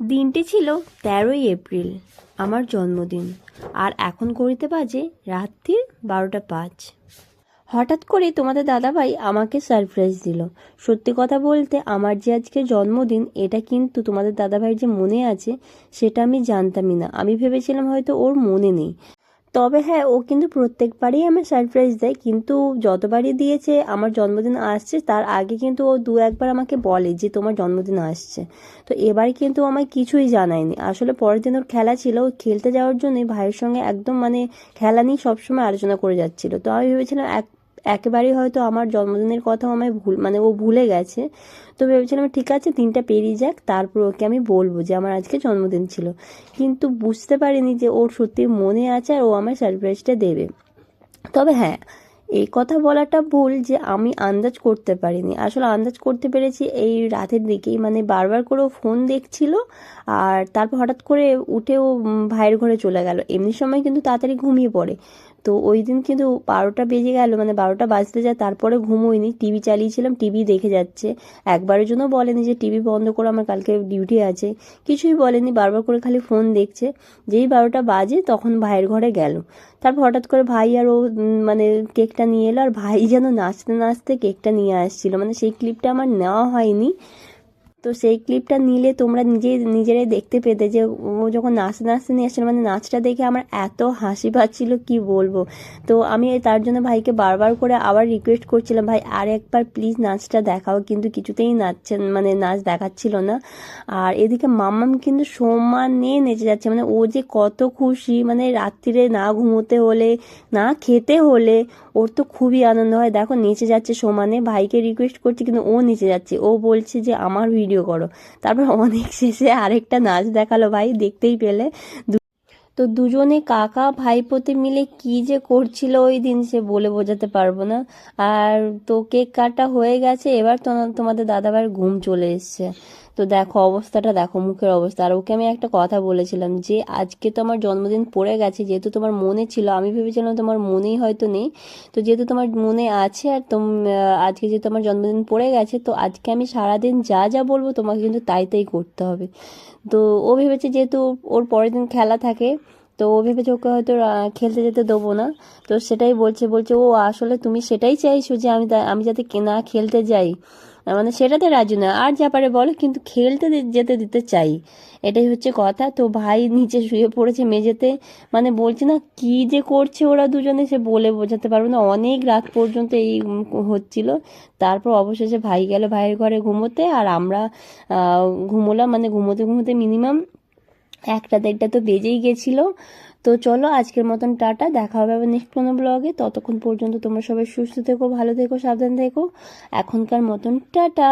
দিনটি ছিল তেরোই এপ্রিল, আমার জন্মদিন। আর এখন করিতে বাজে রাত্রির বারোটা পাঁচ। হঠাৎ করে তোমাদের দাদাভাই আমাকে সারপ্রাইজ দিল। সত্যি কথা বলতে আমার যে আজকে জন্মদিন, এটা কিন্তু তোমাদের দাদাভাইয়ের যে মনে আছে, সেটা আমি জানতামই না। আমি ভেবেছিলাম হয়তো ওর মনে নেই। তবে হ্যাঁ ও কিন্তু প্রত্যেকবারই আমার সারপ্রাইজ দেয়। কিন্তু যতবারই দিয়েছে, আমার জন্মদিন আসছে, তার আগে কিন্তু ও দু একবার আমাকে বলে যে, তোমার জন্মদিন আসছে। তো এবার কিন্তু আমায় কিছুই জানায়নি। আসলে পরের দিন ওর খেলা ছিল, ও খেলতে যাওয়ার জন্য ভাইয়ের সঙ্গে একদম মানে খেলা নিয়ে সবসময় আলোচনা করে যাচ্ছিল। তো আমি ভেবেছিলাম এক একেবারেই হয়তো আমার জন্মদিনের কথাও আমায় ভুল মানে ও ভুলে গেছে। তো ভেবেছিলাম ঠিক আছে, দিনটা পেরিয়ে যাক, তারপর ওকে আমি বলব যে আমার আজকে জন্মদিন ছিল। কিন্তু বুঝতে পারিনি যে ওর সত্যি মনে আছে আর ও আমার সারপ্রাইজটা দেবে। তবে হ্যাঁ এই কথা বলাটা ভুল যে আমি আন্দাজ করতে পারিনি। আসলে আন্দাজ করতে পেরেছি এই রাতের দিকেই মানে বারবার করে ও ফোন দেখছিল আর তারপর হঠাৎ করে উঠে ও ভাইয়ের ঘরে চলে গেল। এমনি সময় কিন্তু তাড়াতাড়ি ঘুমিয়ে পড়ে। তো ওই দিন কিন্তু বারোটা বেজে গেল মানে বারোটা বাজতে যায়, তারপরে ঘুমোইনি, টিভি চালিয়েছিলাম, টিভি দেখে যাচ্ছে। একবারের জন্য বলেনি যে টিভি বন্ধ করে, আমার কালকে ডিউটি আছে। কিছুই বলেনি, বারবার করে খালি ফোন দেখছে। যেই বারোটা বাজে, তখন ভাইয়ের ঘরে গেল। তারপর হঠাৎ করে ভাই আর ও মানে কেকটা নিয়ে এলো, আর ভাই যেন নাচতে নাচতে কেকটা নিয়ে আসছিল। মানে সেই ক্লিপটা আমার নেওয়া হয়নি। তো সেই ক্লিপটা নিলে তোমরা নিজে, নিজেরাই দেখতে পেতে যে ও যখন নাচতে নাচতে নিয়ে আসছিল মানে নাচটা দেখে আমার এত হাসি পাচ্ছিল, কি বলব? তো আমি তার জন্য ভাইকে বারবার করে আবার রিকোয়েস্ট করছিলাম, ভাই, আর একবার প্লিজ নাচটা দেখাও। কিন্তু কিছুতেই নাচছেন মানে নাচ দেখাচ্ছিল না। আর এদিকে মাম্মাম কিন্তু সমানে নেচে যাচ্ছে মানে ও যে কত খুশি মানে রাত্রিরে না ঘুমোতে হলে, না খেতে হলে, ওর তো খুবই আনন্দ হয়। দেখো, নেচে যাচ্ছে সমানে। ভাইকে রিকোয়েস্ট করছে, কিন্তু ও নেচে যাচ্ছে। ও বলছে যে, আমার ভিডিও করো। তারপর অনেক শেষে আরেকটা নাচ দেখাল ভাই দেখতেই পেলে। তো দুজনে কাকা ভাইপোতে মিলে কি যে করছিল ওই দিন সে বলে বোঝাতে পারব না। আর তো কেক কাটা হয়ে গেছে, এবার তো তোমাদের দাদাভাইয়ের ঘুম চলে এসছে। তো দেখো অবস্থাটা, দেখো মুখের অবস্থা। আর ওকে আমি একটা কথা বলেছিলাম যে, আজকে তো আমার জন্মদিন পড়ে গেছে, যেহেতু তোমার মনে ছিল, আমি ভেবেছিলাম তোমার মনেই হয়তো নেই। তো যেহেতু তোমার মনে আছে আর তোম আজকে যেহেতু আমার জন্মদিন পড়ে গেছে, তো আজকে আমি সারাদিন যা যা বলব তোমাকে কিন্তু তাই তাই করতে হবে। তো ও ভেবেছে যেহেতু ওর পরের দিন খেলা থাকে তো ও ভেবেছে ওকে হয়তো খেলতে যেতে দেবো না। তো সেটাই বলছে বলছে, ও, আসলে তুমি সেটাই চাইছো যে আমি আমি যাতে না খেলতে যাই। মানে সেটাতে রাজি না আর যা পারে বলো, কিন্তু খেলতে যেতে দিতে চাই। এটাই হচ্ছে কথা। তো ভাই নিচে শুয়ে পড়েছে মেঝেতে। মানে বলছে না, কি যে করছে ওরা দুজনে সে বলে বোঝাতে পারব না। অনেক রাত পর্যন্ত এই হচ্ছিল। তারপর অবশেষে ভাই গেল ভাইয়ের ঘরে ঘুমোতে। আর আমরা ঘুমোলাম মানে ঘুমোতে ঘুমোতে মিনিমাম একটা দেড়টা তো বেজেই গেছিল। তো চলো, আজকের মতন টাটা, দেখা হবে আবার নেক্সট কোনো ব্লগে ততক্ষণ পর্যন্ত তোমরা সবাই সুস্থ থেকো, ভালো থেকো, সাবধান থেকো। এখনকার মতন টাটা।